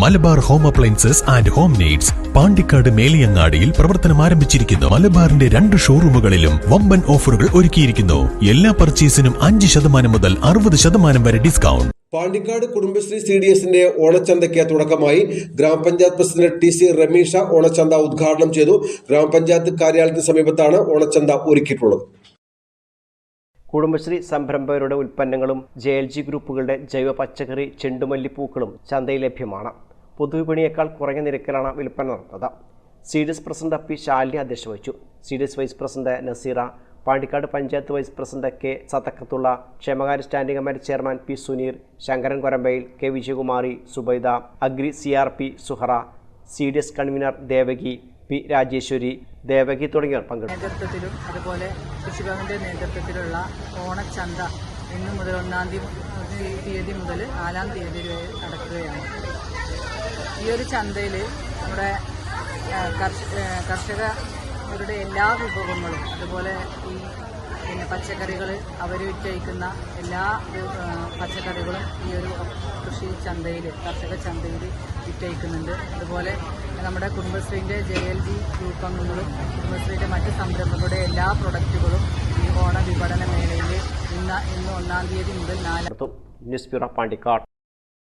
Malabar home appliances and home needs Pandikkad മേലിയങ്ങാടിയിൽ പ്രവർത്തനം ആരംഭിച്ചിരിക്കുന്നു. മലബാറിന്റെ രണ്ട് ഷോറൂമുകളിലും വമ്പൻ ഓഫറുകൾ ഒരുക്കിയിരിക്കുന്നു. എല്ലാ പർച്ചേസിനും അഞ്ച് ശതമാനം മുതൽ അറുപത് ശതമാനം വരെ discount. Pandikkad Kudumbashree C D എസിന്റെ ഓണച്ചന്തയ്ക്ക് തുടക്കമായി ഗ്രാമപഞ്ചായത്ത് പ്രസിഡന്റ് ടി സി രമീഷ ഓണച്ചന്ത ഉദ്ഘാടനം ചെയ്തു. ഗ്രാമപഞ്ചായത്ത് കാര്യാലയത്തിന് സമീപത്താണ് ഓണച്ചന്ത ഒരുക്കിയിട്ടുള്ളത്. കുടുംബശ്രീ സംരംഭകരുടെ ഉൽപ്പന്നങ്ങളും ജെ എൽ ജി ഗ്രൂപ്പുകളുടെ ജൈവ പച്ചക്കറി ചെണ്ടുമല്ലിപ്പൂക്കളും ചന്തയിൽ ലഭ്യമാണ്. പൊതുവിപണിയേക്കാൾ കുറഞ്ഞ നിരക്കിലാണ് വിൽപ്പന നടന്നത്. C D S president P Shalini അധ്യക്ഷ വഹിച്ചു C D S vice president Naseera Pandikkad panchayat vice president K Sathakkathulla ക്ഷേമകാര്യ standing committee chairman P Suneer Sankaran Korambayil K Vijayakumari Subaida agri C R P Suhara C D S convener Devaki P Rajeswari Devaki തുടങ്ങിയവർ പങ്കെടുത്തു. നേതൃത്വത്തിലും അതുപോലെ കൃഷിഭവന്റെ നേതൃത്വത്തിലുള്ള ഓണച്ചന്ത ഇന്ന് മുതൽ ഒന്നാം തീയതി തീയതി മുതൽ നാലാം തീയതി വരെ നടക്കുകയാണ്. ഈ ഒരു ചന്തയിൽ നമ്മുടെ കർഷകരുടെ എല്ലാ വിഭവങ്ങളും അതുപോലെ ഈ പിന്നെ പച്ചക്കറികൾ അവർ വിറ്റഴിക്കുന്ന എല്ലാ പച്ചക്കറികളും ഈ ഒരു കൃഷി ചന്തയിൽ കർഷക ചന്തയിൽ വിറ്റഴിക്കുന്നുണ്ട്. അതുപോലെ നമ്മുടെ കുടുംബശ്രീന്റെ ജെ എൽ ജി ഗ്രൂപ്പ് അംഗങ്ങളും കുടുംബശ്രീയുടെ മറ്റ് സംരംഭങ്ങളുടെ എല്ലാ പ്രൊഡക്റ്റുകളും ഈ ഓണ വിപണന മേളയിൽ ഇന്ന് ഇന്ന് ഒന്നാം തീയതി മുതൽ നാലാം ന്യൂസ് ബ്യൂറോ പാണ്ടിക്കാട്.